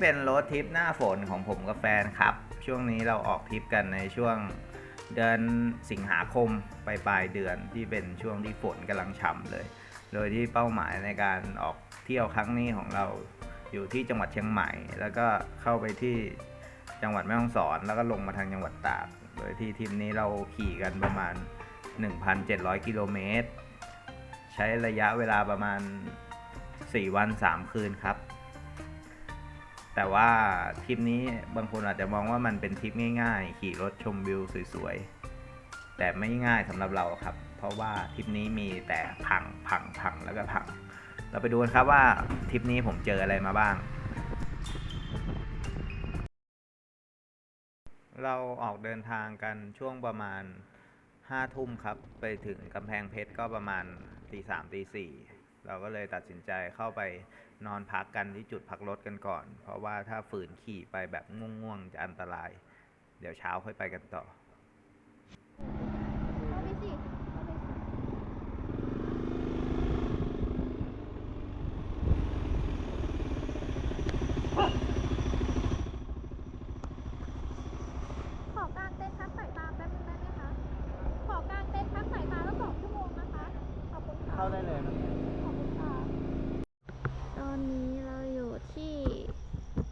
เป็นรถทริปหน้าฝนของผมกับแฟนครับ ช่วงนี้เราออกทริปกันในช่วงเดือนสิงหาคมไปปลายเดือนที่เป็นช่วงที่ฝนกำลังฉ่ำเลย โดยที่เป้าหมายในการออกเที่ยวครั้งนี้ของเราอยู่ที่จังหวัดเชียงใหม่ แล้วก็เข้าไปที่จังหวัดแม่ฮ่องสอน แล้วก็ลงมาทางจังหวัดตาก โดยที่ทริปนี้เราขี่กันประมาณ 1,700 กิโลเมตร ใช้ระยะเวลาประมาณ 4 วัน 3 คืนครับ แต่ว่าทริปนี้บางคนอาจจะมองว่ามันเป็นทริปง่าย ๆ ขี่รถชมวิวสวยๆ แต่ไม่ง่ายสำหรับเราครับ เพราะว่าทริปนี้มีแต่พังพังพังแล้วก็พัง เราไปดูกันครับว่าทริปนี้ผมเจออะไรมาบ้าง เราออกเดินทางกันช่วงประมาณห้าทุ่มครับ ไปถึงกำแพงเพชรก็ประมาณตีสามตีสี่เราก็เลยตัดสินใจเข้าไป นอนพักกันที่จุดพักรถกันก่อน เพราะว่าถ้าฝืนขี่ไปแบบง่วงๆ จะอันตราย เดี๋ยวเช้าค่อยไปกันต่อ เข้าไปสิเข้าไปสิขอกางเต็นท์พักสายตาแป๊บนึงได้ไหมคะ ขอกางเต็นท์พักสายตาแล้วสองชั่วโมงนะคะ ขอบคุณค่ะ เข้าได้เลยนะ ขอบคุณค่ะ ตอนนี้เราอยู่ที่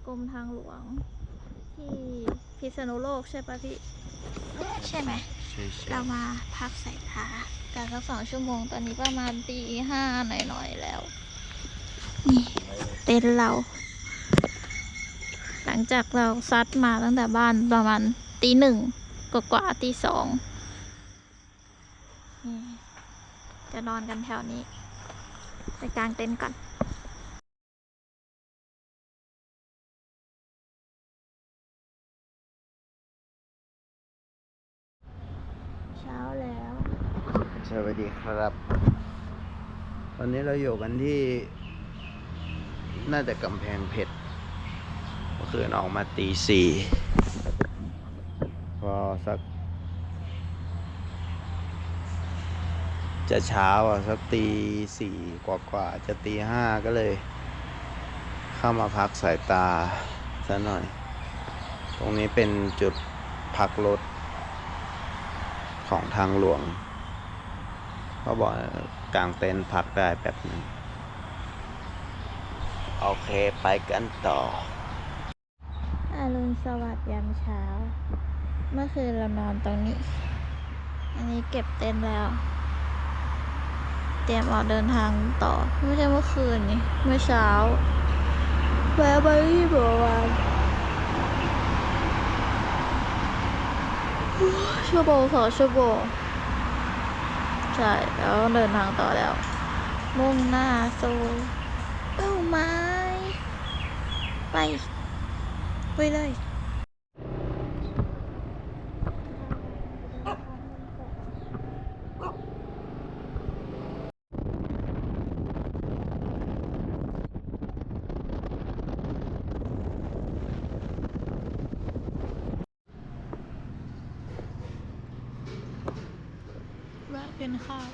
กรมทางหลวง ที่พิษณุโล กใช่ปะพี่ ใช่ไหมเรามาพักสายตากันสักสองชั่วโมง ตอนนี้ประมาณตีห้าหน่อยๆแล้ว นี่เต็นท์เรา หลังจากเราซัดมาตั้งแต่บ้านประมาณตีหนึ่งกว่าๆตีสองนี่จะนอนกันแถวนี้ ไปกางเต็นท์ก่อน สวัสดีครับ ตอนนี้เราอยู่กันที่ น่าจะกำแพงเพชรเมื่อคืนออกมาตีสี่พอสัก จะเช้าอะสักตีสี่กว่ากว่าจะตีห้าก็เลย เข้ามาพักสายตาซะหน่อย ตรงนี้เป็นจุดพักรถของทางหลวง เขาบอกกลางเต็นท์พักได้แบบนึงโอเคไปกันต่ออรุณสวัสดิ์ยามเช้า เมื่อคืนเรานอนตรงนี้ อันนี้เก็บเต็นท์แล้ว เตรียมออกเดินทางต่อ ไม่ใช่เมื่อคืนนี่ เมื่อเช้าแวะไปที่บัววานชั่วโมงสองชั่วโมง ใช่แล้วเดินทางต่อแล้ว มุ่งหน้าสู่เป้าหมายไป ไปเลย แวะเป็นข้าว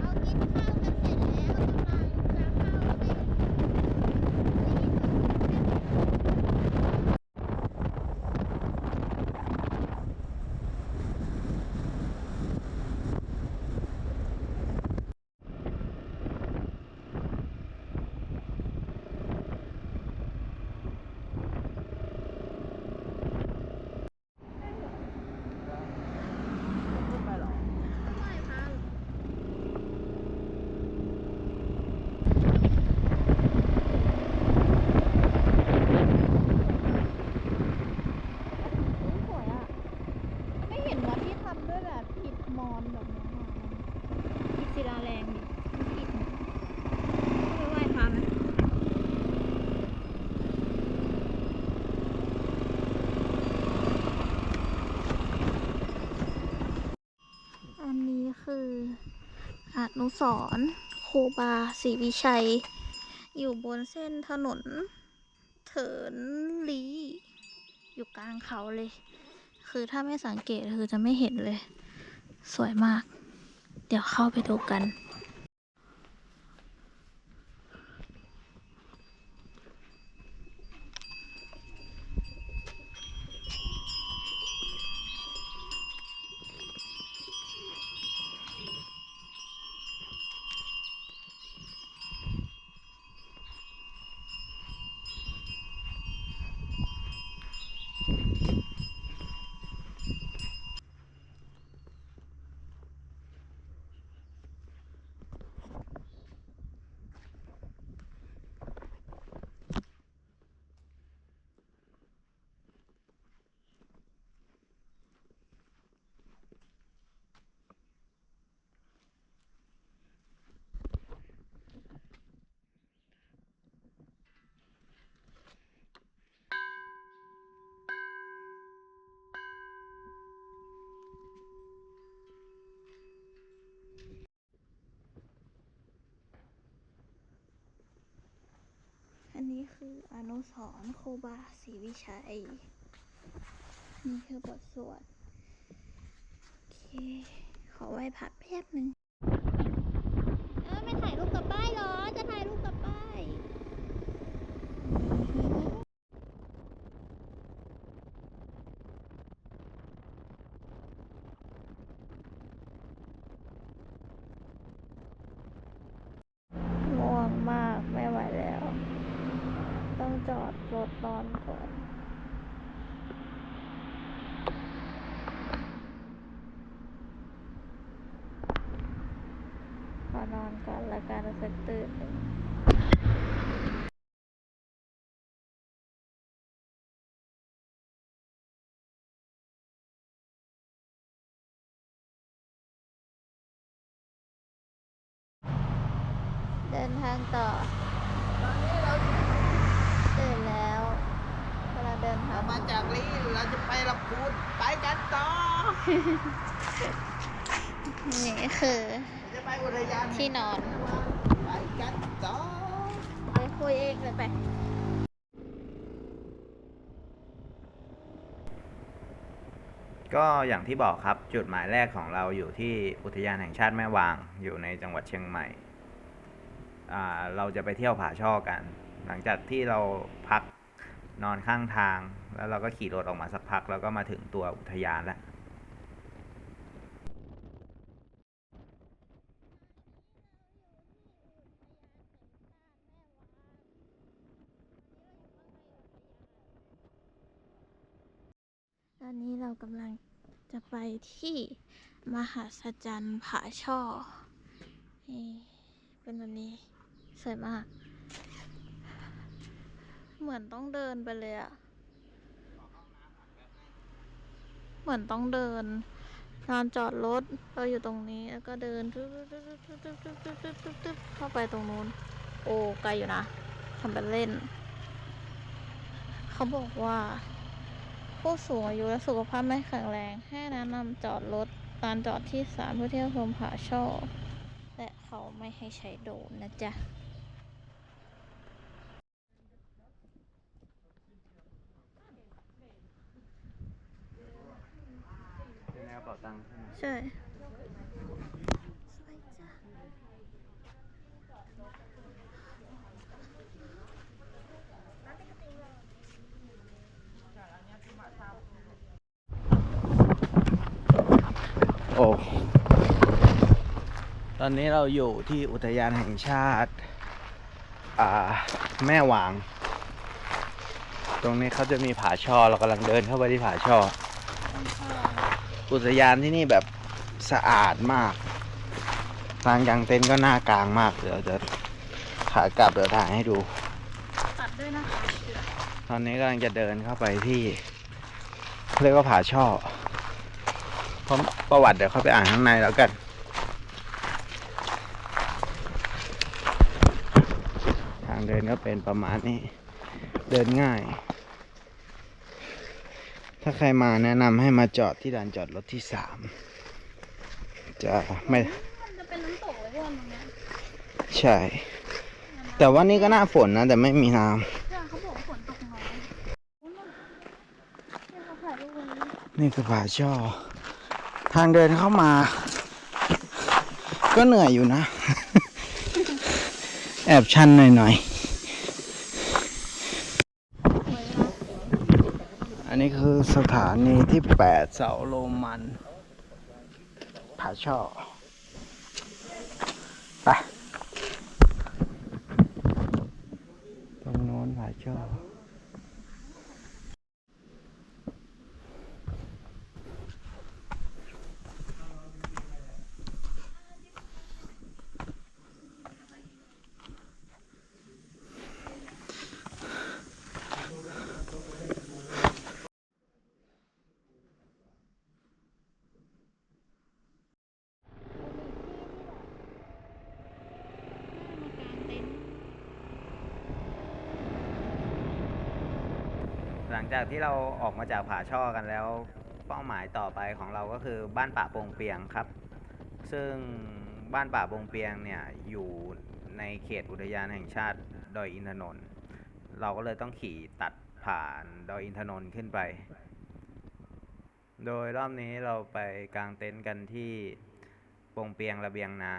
เอากินข้าวกันเสร็จแล้วกำลังจะเข้าเต็นท์ไม่ค่ะสวยอะ ไม่เห็นวัดที่ทำด้วยแบบอิฐมอนแบบนี้มาอิฐศิลาแรงดิอิฐไม่ไหว้พระไหมอันนี้คืออ นุสรณ์คบาศรีวิชัย อยู่บนเส้นถนน เถินลี อยู่กลางเขาเลย คือถ้าไม่สังเกตคือจะไม่เห็นเลย สวยมาก เดี๋ยวเข้าไปดูกัน อั นี้คืออนุสรณ์ครูบาศรีวิชัย นี่คือบทสวด โอเค ขอไหว้พระแป๊บหนึ่งเออไม่ถ่ายรูปกับป้ายเหรอ จะถ่ายรูปกับป้ายง่วงมากไม่ไหวแล้ว ต้องจอดรถนอนก่อน ขอนอน ก่อนแล้วกันสักตื่นหนึ่งเดินทางต่อตื่นแล้วกำลังเดินทางมาจากนี้เราจะไปลำพูนไปกันต่อ นี่คือจะไปอุ ทยานที่นอนไปกันต่อไปคุยเองเลยไปก็อย่างที่บอกครับจุดหมายแรกของเราอยู่ที่อุทยานแห่งชาติแม่วางอยู่ในจังหวัดเชียงใหม่อ่าเราจะไปเที่ยวผาช่อกัน หลังจากที่เราพักนอนข้างทาง แล้วเราก็ขี่รถออกมาสักพัก แล้วก็มาถึงตัวอุทยานแล้ว อนนี้เรากำลังจะไปที่มหาสจรรย์ผาช่อ เป็นแบบนี้ สวยมาก เหมือนต้องเดินไปเลยอะเหมือนต้องเดินลานจอดรถเราอยู่ตรงนี้แล้วก็เดินเข้าไปตรงนู้น โอ้ไกลอยู่นะทำเป็นเล่น เขาบอกว่า ผู้สูงอายุและสุขภาพไม่แข็งแรง ให้แนะนำจอดรถลานจอดที่สามเพื่อเที่ยวชมผาช่อและเขาไม่ให้ใช้โดรนนะจ๊ะเป็นกระเป๋าตังค์ใช่ไหม ใช่สวยจ้ะ โอ้ตอนนี้เราอยู่ที่อุทยานแห่งชาติอ่าแม่วาง ตรงนี้เขาจะมีผาช่อเรากำลังเดินเข้าไปที่ผาช่อ อุทยานที่นี่แบบสะอาดมากลานกลางเต็นท์ก็น่ากลางมาก เดี๋ยวจะขากลับเดี๋ยวถ่ายให้ดู ตัดด้วยนะคะตอนนี้กำลังจะเดินเข้าไปที่เรียกว่าผาช่อเพราะ ประวัติเดี๋ยวเข้าไปอ่านข้างในแล้วกันทางเดินก็เป็นประมาณนี้ เดินง่าย ถ้าใครมาแนะนำให้มาจอดที่ลานจอดรถที่สามจะไม่มันจะเป็นน้ำตกเลยพี่วันตรงเนี้ยใช่ แต่ว่านี่ก็หน้าฝนนะ แต่ไม่มีน้เพื่อนเขาบอกว่าฝนตกน้อยนี่คือผาช่อ ทางเดินเข้ามา ก็เหนื่อยอยู่นะ แอบชันหน่อยๆ อันนี้คือสถานีที่ 8 เสาโรมันผาช่อ ไป ตรงโน้นผาช่อ ห ลังจากที่เราออกมาจากผาช่อกันแล้ว เป้าหมายต่อไปของเราก็คือบ้านป่าโปงเปียงครับ ซึ่งบ้านป่าโปงเปียงเนี่ยอยู่ในเขตอุทยานแห่งชาติดอยอินทนนท์เราก็เลยต้องขี่ตัดผ่านดอยอินทนนท์ขึ้นไป โดยรอบนี้เราไปกางเต็นท์กันที่โปงเปียงระเบียงนา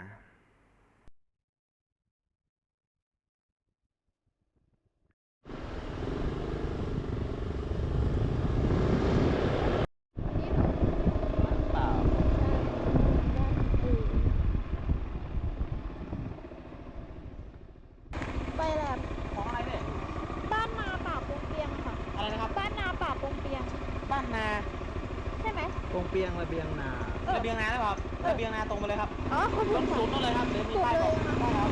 ไปแหลม ของอะไรเนี่ย บ้านนาป่าปงเปียงค่ะ อะไรนะครับ บ้านนาป่าปงเปียง บ้านนาใช่ไหมโปงเปียงระเบียงนาเออระเบียงนาหรือเปล่าครับเออระเบียงนาตรงไปเลยครับอ๋อคุณตรงศูนย์นั่นเลยครับเดี๋ยวมีป้ายบอกได้ครั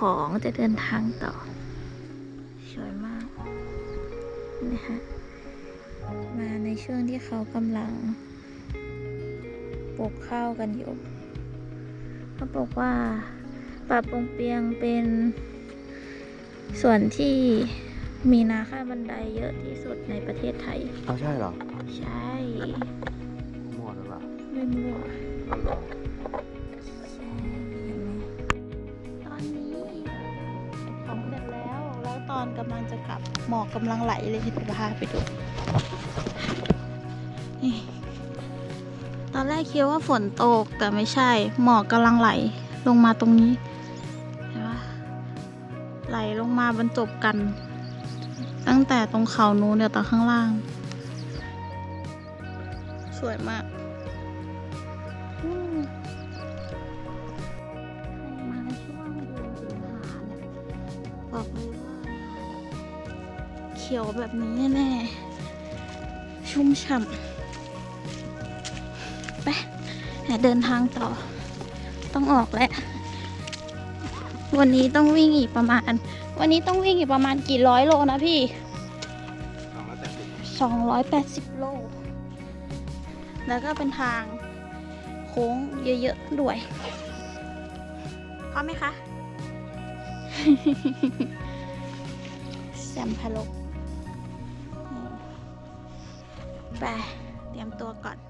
ของจะเดินทางต่อ สวยมากนะฮะมาในช่วงที่เขากำลังปลูกข้าวกันอยู่เขาบอกว่าป่าปงเปียงเป็นส่วนที่มีนาค่าบันไดเยอะที่สุดในประเทศไทย เอาใช่เหรอ ใช่ หมดหรือเปล่าไม่มั่ว กำลังจะกลับหมอกกำลังไหลเลยเดี๋ยวพาไปดูนี่ตอนแรกคิดว่าฝนตกแต่ไม่ใช่หมอกกำลังไหลลงมาตรงนี้เห็นปะไหลลงมาบรรจบกัน ตั้งแต่ตรงเขานู้นเดี๋ยวตอข้างล่าง สวยมากมมาในช่วงเดือนสิงหาเนี่ยบอกเลยว่า ขียวแบบนี้แน่ๆชุ่มฉ่ำไปเดินทางต่อ ต้องออกแล้ว วันนี้ต้องวิ่งอีกประมาณ วันนี้ต้องวิ่งอีกประมาณกี่ร้อยโลนะพี่สองร้อยแปดสิบ280โล แล้วก็เป็นทางโค้งเยอะๆด้วยพร้อมไหมคะ แซมพะลก ไป เตรียมตัวก่อน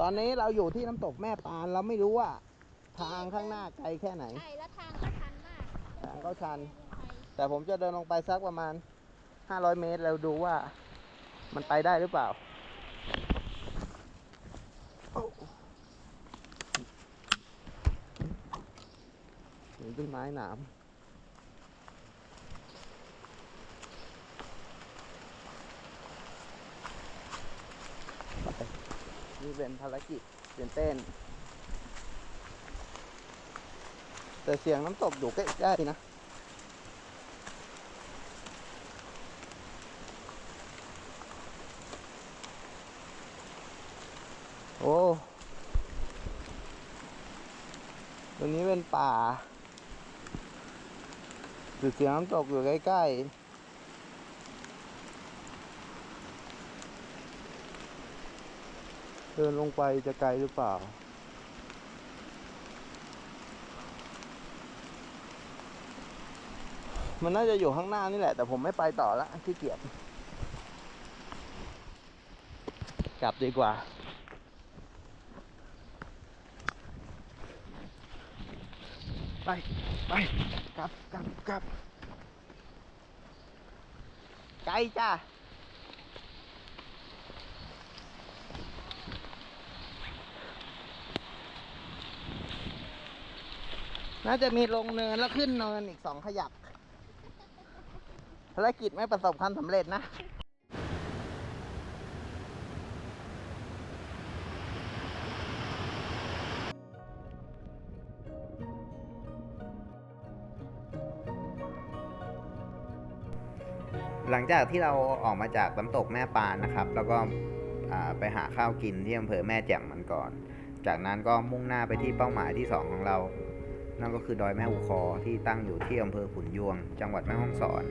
ตอนนี้เราอยู่ที่น้ำตกแม่ปานเราไม่รู้ว่า ทางข้างหน้าไกลแค่ไหนใช่แล้วทางก็ชันมากทางก็ชันลงไปแต่ผมจะเดินลงไปสักประมาณ 500 เมตรแล้วดูว่า มันไปได้หรือเปล่าโอ้มีต้นไม้หนามไป นี่เป็นภารกิจตื่นเต้น แต่เสียงน้ำตกอยู่ใกล้ๆนะโอ้ตรงนี้เป็นป่าหรือเสียงน้ำตกอยู่ใกล้ๆ ดินลงไปจะไกลหรือเปล่า มันน่าจะอยู่ข้างหน้านี่แหละ แต่ผมไม่ไปต่อละขี้เกียจกลับดีกว่าไป ไป กลับ กลับ กลับ ไกลจ้า น่าจะมีลงเนินแล้วขึ้นเนินอีกสองขยักภารกิจไม่ประสบความสำเร็จนะหลังจากที่เราออกมาจากน้ำตกแม่ปานนะครับ แล้วก็ไปหาข้าวกินที่อำเภอแม่แจ่มมันก่อน จากนั้นก็มุ่งหน้าไปที่เป้าหมายที่ 2 ของเรา นั่นก็คือดอยแม่อูคอที่ตั้งอยู่ที่อำเภอขุนยวงจังหวัดแม่ฮ่องสอน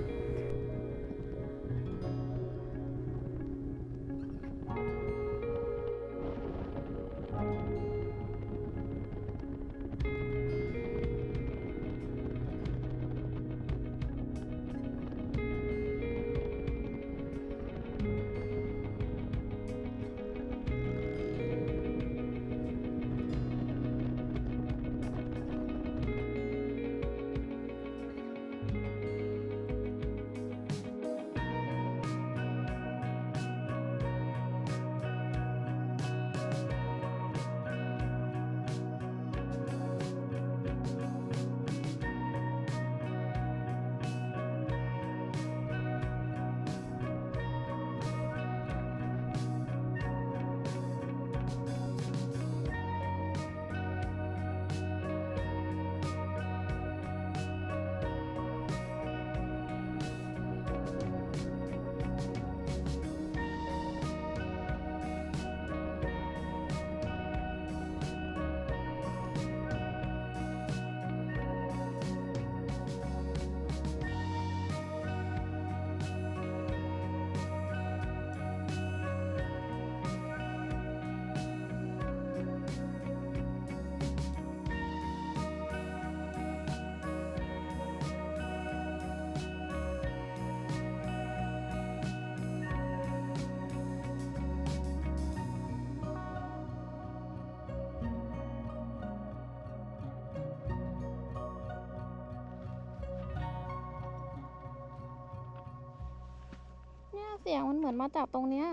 เสียงมันเหมือนมาจากตรงเนี้ย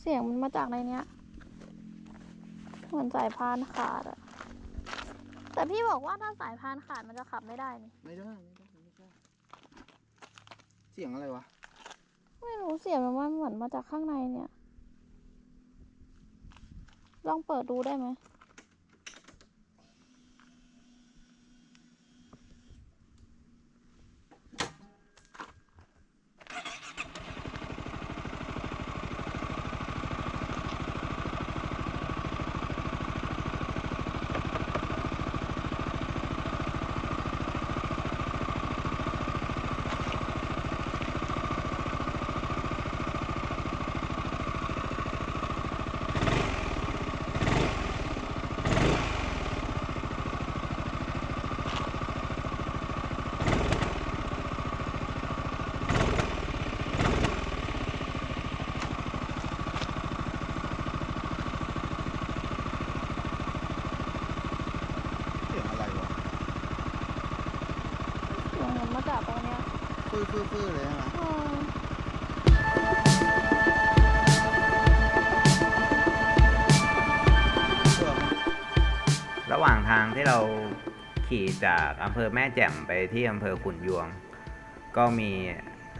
เสียงมันมาจากในเนี้ย เหมือนสายพานขาดอะแต่พี่บอกว่าถ้าสายพานขาดมันจะขับไม่ได้นี่ไม่ได้ไม่ได้ไม่ได้เสียงอะไรวะ ไม่รู้เสียงมันว่าเหมือนมาจากข้างในเนี่ย ลองเปิดดูได้ไหม เสียงอะไรวะ เสียงเหมือนมาจากตรงเนี้ยื้อฟื้อเลยใช่ไหมเออเสียงระหว่างทางที่เราขี่จากอำเภอแม่แจ่มไปที่อำเภอขุนยวง ก็มี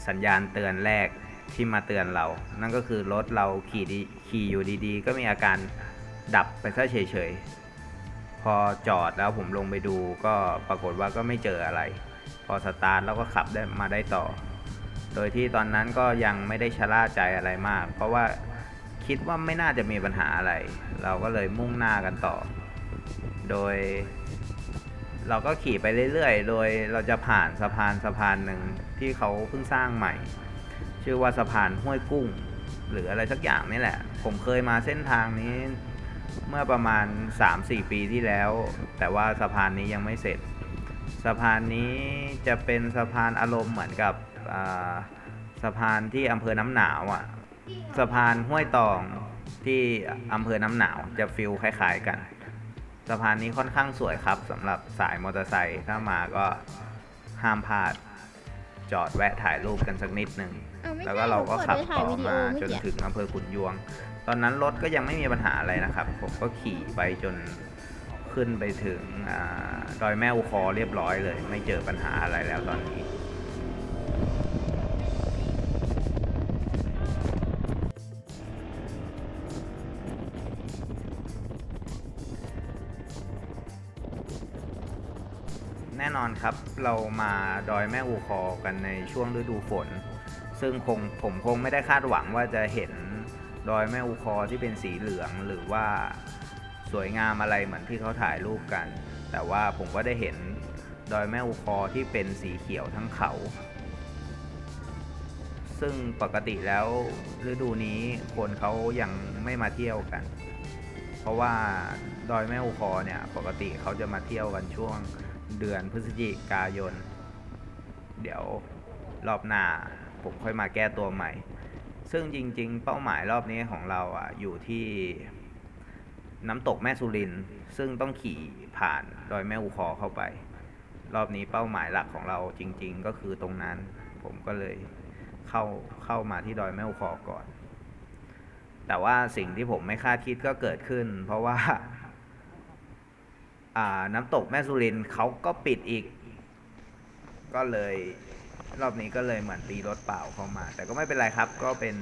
สัญญาณเตือนแรกที่มาเตือนเรา นั่นก็คือรถเราขี่ดีขี่อยู่ดีๆ ก็มีอาการดับไปซะเฉยๆ พอจอดแล้วผมลงไปดูก็ปรากฏว่าก็ไม่เจออะไร อสตาร์ทแล้วก็ขับได้มาได้ต่อ โดยที่ตอนนั้นก็ยังไม่ได้ชะล่าใจอะไรมาก เพราะว่าคิดว่าไม่น่าจะมีปัญหาอะไร เราก็เลยมุ่งหน้ากันต่อ โดย เราก็ขี่ไปเรื่อยๆ โดยเราจะผ่านสะพานสะพานหนึ่งที่เขาเพิ่งสร้างใหม่ ชื่อว่าสะพานห้วยกุ้ง หรืออะไรสักอย่างนี่แหละ ผมเคยมาเส้นทางนี้เมื่อประมาณ 3-4 ปีที่แล้ว แต่ว่าสะพานนี้ยังไม่เสร็จ สะพานนี้จะเป็นสะพานอารมณ์เหมือนกับอ่าสะพานที่อำเภอน้ำหนาวอะสะพานห้วยตองที่อำเภอน้ำหนาวจะฟิลคล้ายๆกัน สะพานนี้ค่อนข้างสวยครับสำหรับสายมอเตอร์ไซค์ถ้ามาก็ห้ามพลาดจอดแวะถ่ายรูปกันสักนิดหนึ่งอ้าวไม่ใช่แล้วก็เราก็ขับหนูเปิดไปถ่ายต่อวิดีโอมาเมื่อจนกี้ถึงอำเภอขุนยวง ตอนนั้นรถก็ยังไม่มีปัญหาอะไรนะครับ ผมก็ขี่ไปจน ขึ้นไปถึงอดอยแม่อุคอเรียบร้อยเลย ไม่เจอปัญหาอะไรแล้วตอนนี้แน่นอนครับเรามาดอยแม่อูคอกันในช่วงฤดูฝน ซึ่งคงผมคงไม่ได้คาดหวังว่าจะเห็นดอยแม่อูคอที่เป็นสีเหลืองหรือว่า สวยงามอะไรเหมือนที่เขาถ่ายรูปกัน แต่ว่าผมก็ได้เห็นดอยแม่อูคอที่เป็นสีเขียวทั้งเขา ซึ่งปกติแล้วฤดูนี้คนเขายังไม่มาเที่ยวกัน เพราะว่าดอยแม่อูคอเนี่ยปกติเขาจะมาเที่ยวกันช่วงเดือนพฤศจิกายน เดี๋ยวรอบหน้าผมค่อยมาแก้ตัวใหม่ ซึ่งจริง ๆ เป้าหมายรอบนี้ของเราอะอยู่ที่ น้ำตกแม่สุรินซึ่งต้องขี่ผ่านดอยแม่อูคอเข้าไป รอบนี้เป้าหมายหลักของเราจริง ๆ ก็คือตรงนั้น ผมก็เลยเข้าเข้ามาที่ดอยแม่อูคอก่อน แต่ว่าสิ่งที่ผมไม่คาดคิดก็เกิดขึ้น เพราะว่า น้ำตกแม่สุรินเขาก็ปิดอีก ก็เลยรอบนี้ก็เลยเหมือนตีรถเปล่าเข้ามา แต่ก็ไม่เป็นไรครับก็เป็น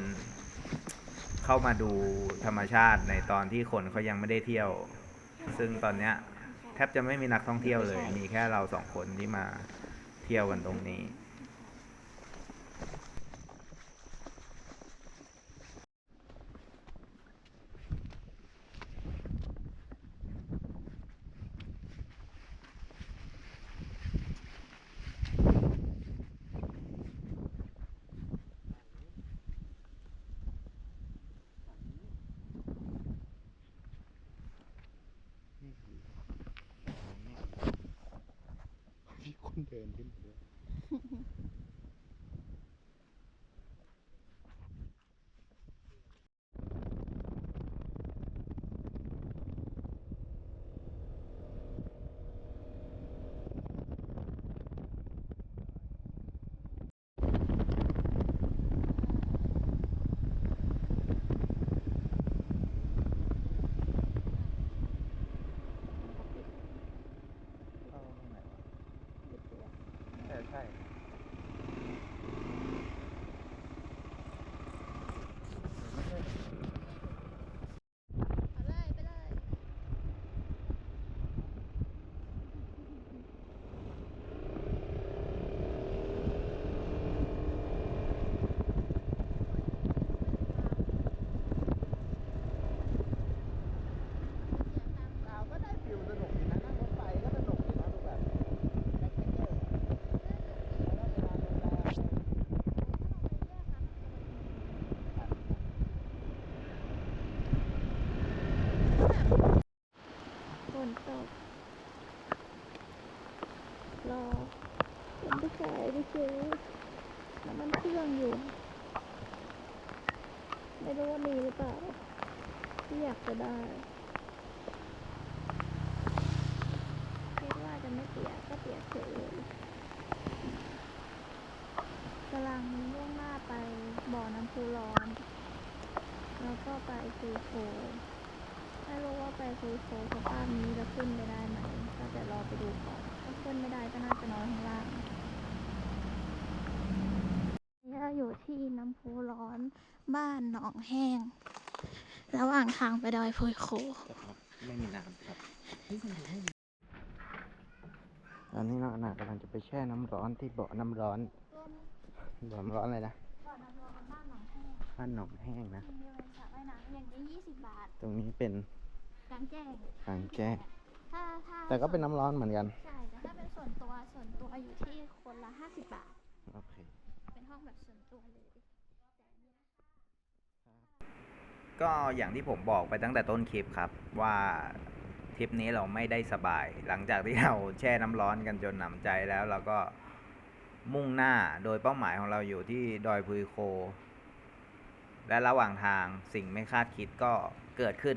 เข้ามาดูธรรมชาติในตอนที่คนเขายังไม่ได้เที่ยว ซึ่งตอนเนี้ยแทบจะไม่มีนักท่องเที่ยวเลย มีแค่เราสองคนที่มาเที่ยวกันตรงนี้ มีคนเดินขึ้นไปด้วย ใช่ ไปเลยไปเลย เราก็ได้ฟิลสนุกดีนะนั่งรถไฟก็สนุกดีนะดูแบบแบ็คแพคเกอร์แล้วก็เวลาโรงแรม ฝนตกรอผมไป ซื้อน้ำมันเครื่องอยู่ ไม่รู้ว่ามีหรือเปล่าที่อยากจะได้คิดว่าจะไม่เปียกก็เปียกเฉยเลยกำลังมุ่งหน้าไปบ่อน้ำพุร้อน แล้วก็ไปซูโค ไม่รู้ว่าไปซูโคสภาพนี้จะขึ้นไปได้ไหม ก็จะรอไปดูก่อน ถ้าขึ้นไม่ได้ก็น่าจะนอนข้างล่างนี่เราอยู่ที่น้ำพุร้อนบ้านหนองแห้ง ระหว่าง ทางไปดอยพุยโค ไม่มีน้ำครับ ตอนนี้เราหนากำลังจะไปแช่น้ำร้อนที่บ่อน้ำร้อนบ่อน้ำร้อนอะไรนะบ่อน้ำร้อนบ้านหนองแห้งบ้านหนองแห้งนะ มีเป็นสระว่ายน้ำอย่างนี้ยี่สิบบาทตรงนี้เป็นกลางแจ้งกลางแจ้ง ถ้าถ้าแต่ก็เป็นน้ำร้อนเหมือนกัน ใช่แต่ถ้าเป็นส่วนตัวส่วนตัวอยู่ที่คนละห้าสิบบาท โอเค เป็นห้องแบบส่วนตัวเลย ก็อย่างที่ผมบอกไปตั้งแต่ต้นคลิปครับว่าทริปนี้เราไม่ได้สบาย หลังจากที่เราแช่น้ำร้อนกันจนหนำใจแล้วเราก็มุ่งหน้าโดยเป้าหมายของเราอยู่ที่ดอยพุยโค และระหว่างทางสิ่งไม่คาดคิดก็เกิดขึ้น